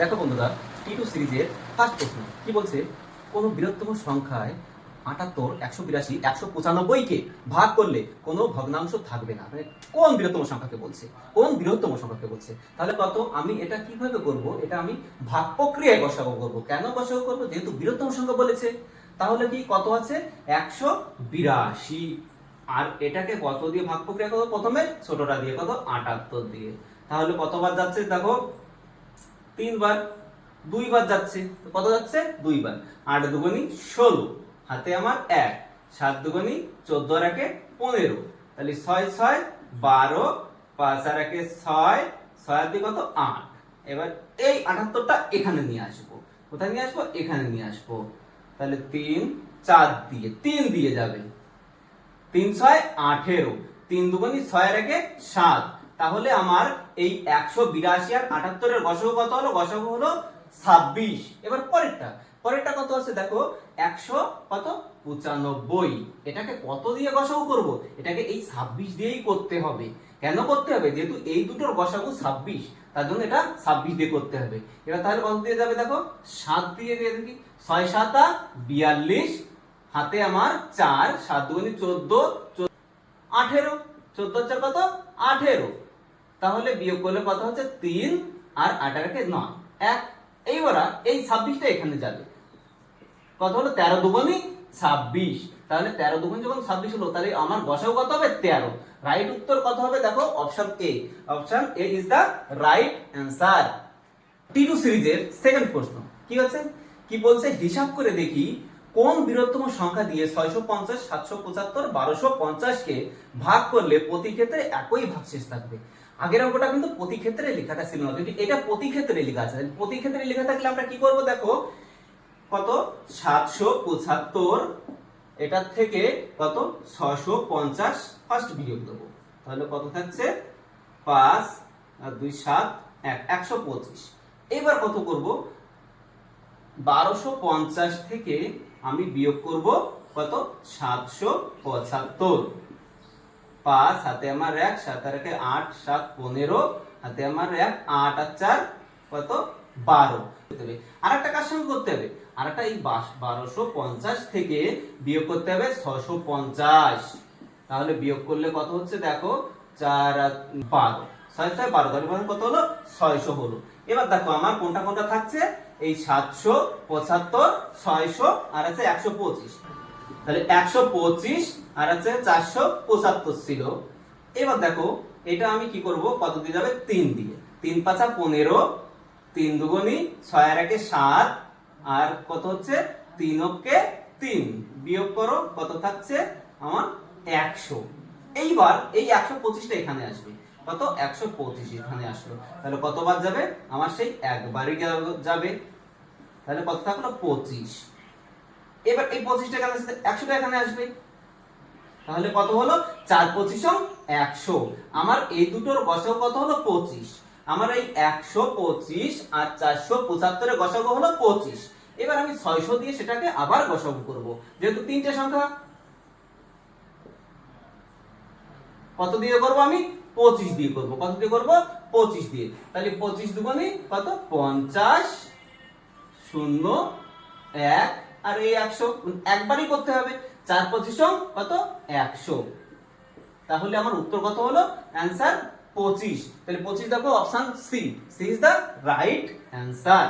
দেখো বন্ধুরা টি টু সিরিজের ফার্স্ট প্রশ্ন। কি বলছে? কোন বৃহত্তম সংখ্যায় আটাত্তর, একশো বিরাশি, একশো পঁচানব্বইকে ভাগ করলে কোনো ভগ্নাংশ থাকবে না। মানে কোন বৃহত্তম সংখ্যাকে বলছে? কোন বৃহত্তম সংখ্যাকে বলছে? তাহলে কত? আমি এটা কীভাবে করব? এটা আমি ভাগ প্রক্রিয়ায় বসাবো করব। কেন বসাবো করব? যেহেতু বৃহত্তম সংখ্যা বলেছে, তাহলে কি কত আছে? একশো বিরাশি। আর এটাকে কত দিয়ে ভাগ প্রক্রিয়া করব? প্রথমে ছোটটা দিয়ে, কত? আটাত্তর দিয়ে। তাহলে কতবার যাচ্ছে? দেখো তিনবার, দুইবার যাচ্ছে। তো কত যাচ্ছে? দুইবার। আট দুগুনি ষোলো। হাতে আমার এক। সাত দুগুনি চোদ্দ আর পনেরো। তাহলে ছয় ছয়, বারো, পাঁচ আর একে ছয় ছয় আর কত? আট। এবার এই আটাত্তরটা এখানে নিয়ে আসব। কোথায় নিয়ে আসব? এখানে নিয়ে আসব। তাহলে তিন, চার দিয়ে, তিন দিয়ে যাবে। তিন, ছয়, আঠেরো। তিন দুগুনি ছয় রেখে সাত। তাহলে আমার এই একশো বিরাশি আর আটাত্তরের গসক কত হলো? গসক হলো ছাব্বিশ। এবার পরেরটা। পরেরটা কত আছে? দেখো, একশো কত? পঁচানব্বই। এটাকে কত দিয়ে গসাগু করব? এটাকে এই ছাব্বিশ দিয়েই করতে হবে। কেন করতে হবে? যেহেতু এই দুটোর গসাগু ছাব্বিশ, তার জন্য এটা ছাব্বিশ দিয়ে করতে হবে। এবার তাহলে কত দিয়ে যাবে দেখো? সাত দিয়ে দিয়ে দেখি ছয় সাতা, বিয়াল্লিশ। হাতে আমার চার। সাত দুগুনি চোদ্দ, আঠেরো। চোদ্দ চার কত? আঠেরো। তাহলে বিয়োগ করলে কত হচ্ছে? তিন আর আঠারোকে নয়। এক, এইবার এই ছাব্বিশটা এখানে যাবে। কত হলো? তেরো দুগুনি ছাব্বিশ। তাহলে তেরো দুগুণ যখন ছাব্বিশ হলো, তাহলে আমার বসাও কত হবে? তেরো। রাইট উত্তর কত হবে? দেখো option A option A is the right answer T two সিরিজের সেকেন্ড প্রশ্ন। কি হচ্ছে? কি বলছে? হিসাব করে দেখি, কোন বৃহত্তম সংখ্যা দিয়ে ছয়শো পঞ্চাশ, সাতশো পঁচাত্তর, বারোশো পঞ্চাশকে ভাগ করলে প্রতি ক্ষেত্রে একই ভাগশেষ থাকবে? আগের অঙ্কটা কিন্তু প্রতি ক্ষেত্রে লেখাটা ছিল না। কিন্তু এটা প্রতি ক্ষেত্রে লেখা আছে প্রতি ক্ষেত্রে লেখা থাকলে আমরা কি করব দেখো? কত? সাতশো পঁচাত্তর। এটার থেকে কত? ছশো পঞ্চাশ ফার্স্ট বিয়োগ দেবো। তাহলে কত থাকছে? পাঁচ আর দুই সাত এক, একশো পঁচিশ। এবার কত করব? বারোশো পঞ্চাশ থেকে আমি বিয়োগ করব কত? সাতশো পঁচাত্তর। পাঁচ, হাতে আমার এক, সাত আর একে আট, সাত পনেরো, হাতে আমার এক, আট আর চার, কত? বারো। আর একটা কাজ সঙ্গে করতে হবে। আর একটা এই বারোশো পঞ্চাশ থেকে বিয়োগ করতে হবে ছশো পঞ্চাশ। তাহলে বিয়োগ করলে কত হচ্ছে দেখো? চার বারো। ছয় ছয়, বারো। তাহলে কত হলো? ছয়শো হলো। এবার দেখো আমার কোনটা কোনটা থাকছে? এই সাতশো পঁচাত্তর, ছয়শো আর আছে একশো পঁচিশ। তাহলে একশো পঁচিশ আর আছে চারশো পঁচাত্তর ছিল। এবার দেখো, এটা আমি কি করব? কত দিয়ে যাবে? তিন দিয়ে। তিন পাঁচা পনেরো, তিন দুগুনি ছয় আর একে সাত, আর কত হচ্ছে? তিন অক্ষে তিন। বিয়োগ করো, কত থাকছে? আমার একশো। এইবার এই একশো পঁচিশটা এখানে আসবে। কত? একশো পঁচিশ এখানে আসলো। তাহলে কতবার যাবে? আমার সেই একবারই যাবে। তাহলে কত থাকল? পঁচিশ। এবার এই পঁচিশটা এখানে আসবে? একশোটা এখানে আসবে। তাহলে কত হলো? চার পঁচিশ একশো। আমার এই দুটোর গসাগু কত হলো? পঁচিশ। আমার এই একশো পঁচিশ আর চারশো পঁচাত্তরের গসাগু হলো পঁচিশ। এবার আমি ছয়শো দিয়ে সেটাকে আবার গসাগু করব। যেহেতু তিনটে সংখ্যা, কত দিয়ে করব আমি? পঁচিশ দিয়ে করব। কত দিয়ে করব? পঁচিশ দিয়ে। তাহলে পঁচিশ দুগুণে কত? পঞ্চাশ। শূন্য, এক আর এই একশো একবারই করতে হবে। চার পঁচিশ কত? একশো। তাহলে আমার উত্তর কত হলো? অ্যান্সার পঁচিশ। তাহলে পঁচিশ দেখো option C C is the right answer